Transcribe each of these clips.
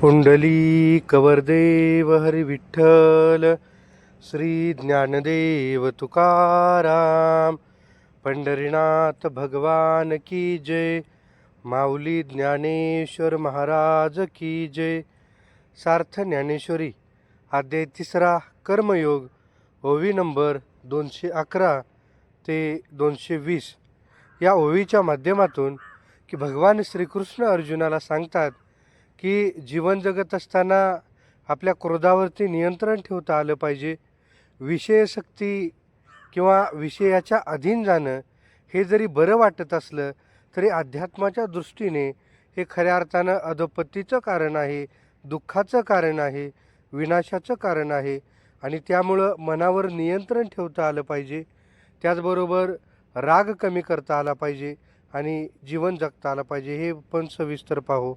पुंडली कवरदेव हरी विठ्ठल श्री ज्ञानदेव तुकाराम पंढरीनाथ भगवान की जय माऊली ज्ञानेश्वर महाराज की जय. सार्थ ज्ञानेश्वरी आद्य तिसरा कर्मयोग ओवी नंबर दोनशे अकरा ते दोनशे वीस. या ओवीच्या माध्यमातून की भगवान श्रीकृष्ण अर्जुनाला सांगतात की जीवन जगत असताना आपल्या क्रोधावरती नियंत्रण ठेवता आलं पाहिजे. विषयशक्ती किंवा विषयाच्या अधीन जाणं हे जरी बरं वाटत असलं तरी अध्यात्माच्या दृष्टीने हे खऱ्या अर्थानं अधोपतीचं कारण आहे दुःखाचं कारण आहे विनाशाचं कारण आहे आणि त्यामुळं मनावर नियंत्रण ठेवता आलं पाहिजे. त्याचबरोबर राग कमी करता आला पाहिजे आणि जीवन जगता आलं पाहिजे. हे पण सविस्तर पाहू.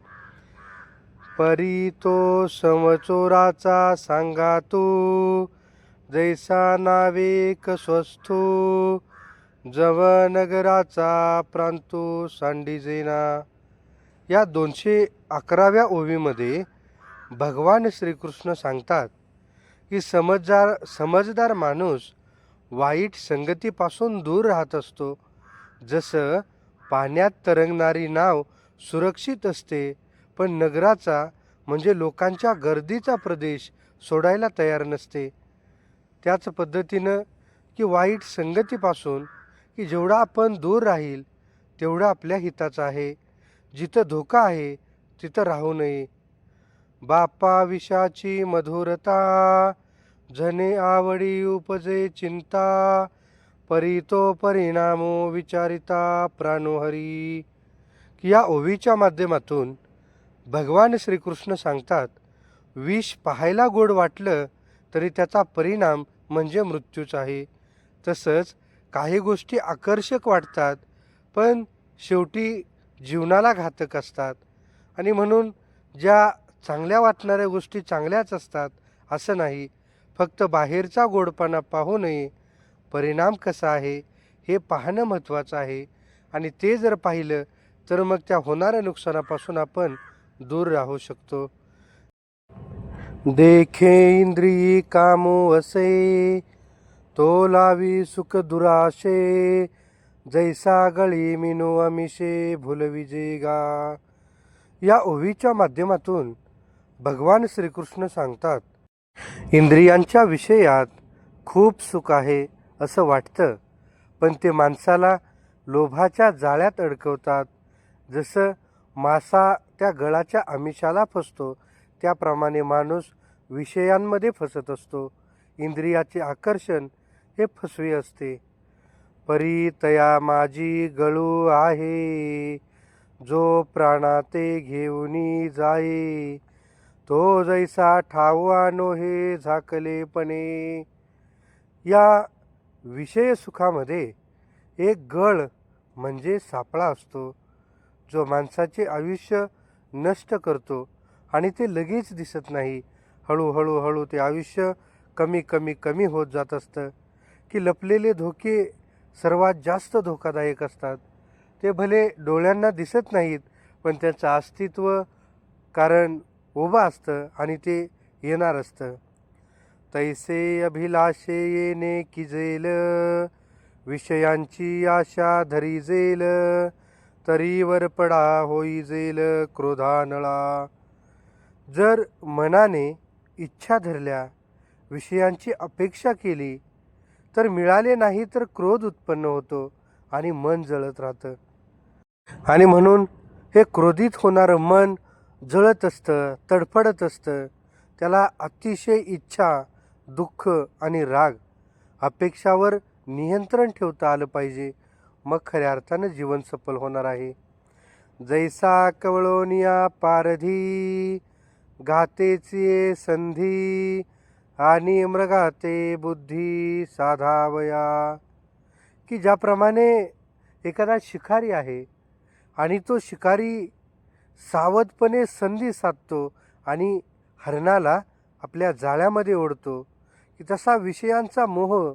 परी तो समचोराचा सांगा तू. जैसा नावेक स्वस्थो जवनगराचा प्रांतो सांडिजेना या दोनशे अकराव्या ओवीमध्ये भगवान श्रीकृष्ण सांगतात की समजदार समजदार माणूस वाईट संगतीपासून दूर राहत असतो. जसं पाण्यात तरंगणारी नाव सुरक्षित असते पण नगराचा म्हणजे लोकांच्या गर्दीचा प्रदेश सोडायला तयार नसते. त्याच पद्धतीनं की वाईट संगतीपासून की जेवढा आपण दूर राहील तेवढं आपल्या हिताचं आहे. जिथं धोका आहे तिथं राहू नये. बापा विषाची मधुरता झने आवडी उपजे चिंता परितो परिणामो विचारिता प्राणोहरी. की या ओवीच्या माध्यमातून भगवान श्रीकृष्ण सांगतात विष पाहायला गोड वाटलं तरी त्याचा परिणाम म्हणजे मृत्यूच आहे. तसंच काही गोष्टी आकर्षक वाटतात पण शेवटी जीवनाला घातक असतात. आणि म्हणून ज्या चांगल्या वाटणाऱ्या गोष्टी चांगल्याच असतात असं नाही. फक्त बाहेरचा गोडपणा पाहू नये. परिणाम कसा आहे हे पाहणं महत्त्वाचं आहे. आणि ते जर पाहिलं तर मग त्या होणाऱ्या नुकसानापासून आपण दूर राहू शकतो. देखे इंद्रियी कामो असे तो लावी सुख दुराशे जैसा गळी मिनो अमिषे भुलविजे गा. या ओवीच्या माध्यमातून भगवान श्रीकृष्ण सांगतात इंद्रियांच्या विषयात खूप सुख आहे असं वाटतं पण ते माणसाला लोभाच्या जाळ्यात अडकवतात. जसं मासा त्या गळाच्या आमिषाला फसतो. त्याप्रमाणे माणूस विषयांमध्ये फसत असतो. इंद्रियाचे आकर्षण हे फसवे असते. परी तया माझी गळू आहे. जो प्राणाते घेऊनी जाई तो जैसा ठावा नोहे झाकलेपणे. या विषय सुखामध्ये एक गळ म्हणजे सापळा असतो. जो माणसाचे आयुष्य नष्ट करतो आणि ते लगेच दिसत नाही. हळूहळू हळू ते आयुष्य कमी कमी कमी होत जात असतं. की लपलेले धोके सर्वात जास्त धोकादायक असतात. ते भले डोळ्यांना दिसत नाहीत पण त्याचं अस्तित्व कारण उभं असतं आणि ते येणार असतं. तैसे अभिलाषे येणे किजेल विषयांची आशा धरी जेल. तरी पडा होई जेल क्रोधानळा. जर मनाने इच्छा धरल्या विषयांची अपेक्षा केली तर मिळाले नाही तर क्रोध उत्पन्न होतो आणि मन जळत राहतं. आणि म्हणून हे क्रोधित होणारं मन जळत असतं तडफडत असतं. त्याला अतिशय इच्छा दुःख आणि राग अपेक्षावर नियंत्रण ठेवता आलं पाहिजे. मग खऱ्या अर्थानं जीवन सफल होणार आहे. जैसा कवळोनिया पारधी घातेचे संधी आणि मृगाते बुद्धी साधावया. की ज्याप्रमाणे एखादा शिकारी आहे आणि तो शिकारी सावधपणे संधी साधतो आणि हरणाला आपल्या जाळ्यामध्ये ओढतो की तसा विषयांचा मोह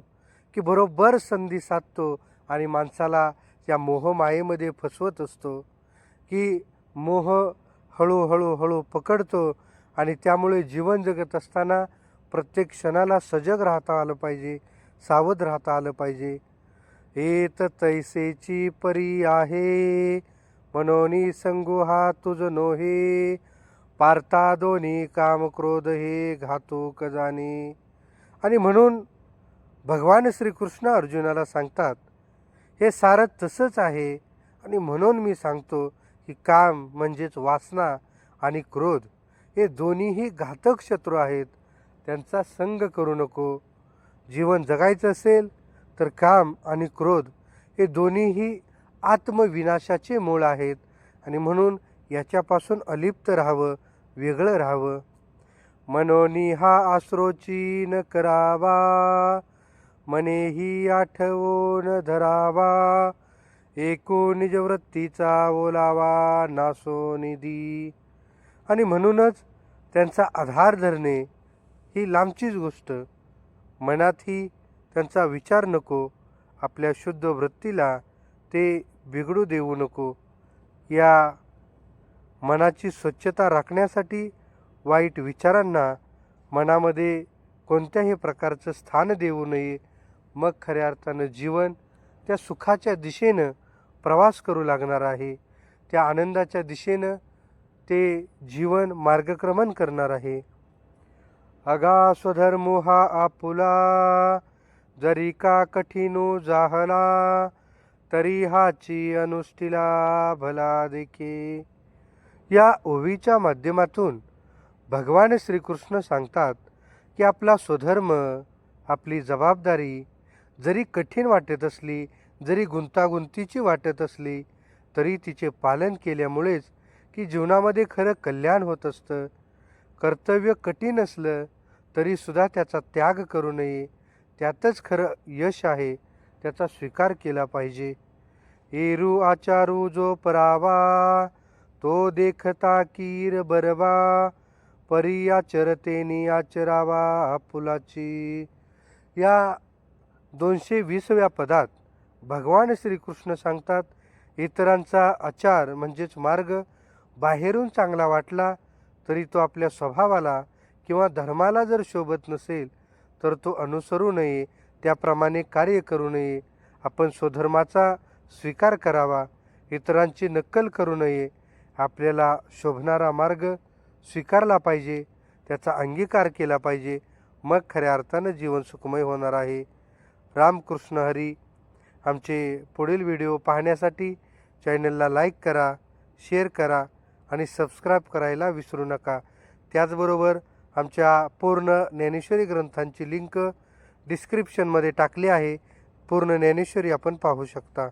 की बरोबर संधी साधतो आणि माणसाला त्या मोहमायेमध्ये फसवत असतो की मोह हळूहळू हळू पकडतो आणि त्यामुळे जीवन जगत असताना प्रत्येक क्षणाला सजग राहता आलं पाहिजे सावध राहता आलं पाहिजे. एत तैसेची परी आहे मनोनी संगू हा तुझ नोहे पारता दोन्ही काम क्रोध हे घातो जाणे आणि म्हणून भगवान श्रीकृष्ण अर्जुनाला सांगतात हे सारं तसंच आहे. आणि म्हणून मी सांगतो की काम म्हणजेच वासना आणि क्रोध हे दोन्हीही घातक शत्रू आहेत. त्यांचा संग करू नको. जीवन जगायचं असेल तर काम आणि क्रोध हे दोन्हीही आत्मविनाशाचे मूळ आहेत. आणि म्हणून याच्यापासून अलिप्त राहावं वेगळं राहावं. मनोनी हा आश्रोची न करावा. मनेही आठवून धरावा. एकूण निजवृत्तीचा ओलावा नासो निधी. आणि म्हणूनच त्यांचा आधार धरणे ही लांबचीच गोष्ट. मनातही त्यांचा विचार नको आपल्या शुद्ध वृत्तीला ते बिघडू देऊ नको. या मनाची स्वच्छता राखण्यासाठी वाईट विचारांना मनामध्ये कोणत्याही प्रकारचं स्थान देऊ नये मग खऱ्या अर्थानं जीवन त्या सुखाच्या दिशेनं प्रवास करू लागणार आहे. त्या आनंदाच्या दिशेनं ते जीवन मार्गक्रमण करणार आहे. अगा स्वधर्मो हा आपुला जरी का कठीणो जाहला तरी हाची अनुष्ठीला भला देखे. या ओवीच्या माध्यमातून भगवान श्रीकृष्ण सांगतात की आपला स्वधर्म आपली जबाबदारी जरी कठीण वाटत असली जरी गुंतागुंतीची वाटत असली तरी तिचे पालन केल्यामुळेच की जीवनामध्ये खरं कल्याण होत असतं. कर्तव्य कठीण असलं तरीसुद्धा त्याचा त्याग करू नये. त्यातच खरं यश आहे त्याचा स्वीकार केला पाहिजे. एरू आचारू जो परावा तो देखता कीर बरवा. परी आचरतेनी आचरावा आपुलाची. या दोनशे वीसव्या पदात भगवान श्रीकृष्ण सांगतात इतरांचा आचार म्हणजेच मार्ग बाहेरून चांगला वाटला तरी तो आपल्या स्वभावाला किंवा धर्माला जर शोभत नसेल तर तो अनुसरू नये त्याप्रमाणे कार्य करू नये. आपण स्वधर्माचा स्वीकार करावा इतरांची नक्कल करू नये. आपल्याला शोभणारा मार्ग स्वीकारला पाहिजे त्याचा अंगीकार केला पाहिजे. मग खऱ्या अर्थानं जीवन सुखमय होणार आहे. रामकृष्ण हरी. आमचे पुढील व्हिडिओ पाहण्यासाठी चॅनलला लाईक करा शेअर करा आणि सबस्क्राईब करायला विसरू नका. त्याचबरोबर आमच्या पूर्ण ज्ञानेश्वरी ग्रंथांची लिंक डिस्क्रिप्शनमध्ये टाकली आहे. पूर्ण ज्ञानेश्वरी आपण पाहू शकता.